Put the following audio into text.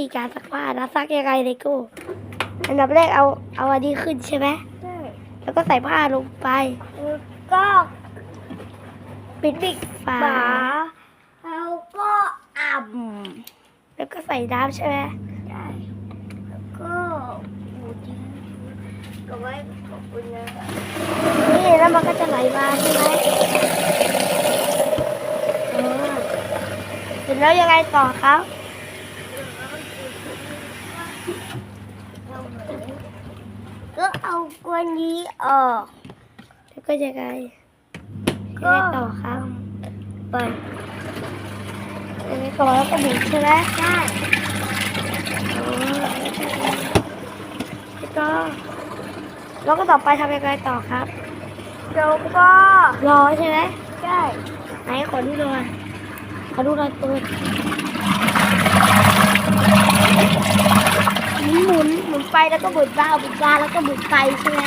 ธีการซักผ้านะซักยังไงเลโก้อันดับแรกเอาเอาอันนี้ขึ้นใช่ไหมใช่แล้วก็ใส่ผ้าลงไปแล้วก็ปิดปิดฝาฝาแล้วก็อ่แล้วก็ใส่น้ำใช่ไหมำใช่แล้วก็ปูทิ้งก็ไว้ขอบคุณนะนี่แล้วมันก็จะไหลมาใช่ไหมอ่าเสร็จแล้วยังไงต่อครับ ก็เอากวนนี้ออก แล้วก็ยังไงก็ยังไงต่อครับเปิดยังไงต่อแล้วก็บีบใช่ไหมใช่อ๋อแล้วก็แล้วก็ต่อไปทำยังไงต่อครับแล้วก็รอใช่ไหมใช่ไหนขอดูหน่อยขอดูหน่อยตัวหมุนหมุนหมุนไป แล้วก็บุดบ้าหมุนบ้าแล้วก็บุดไปใช่ไหม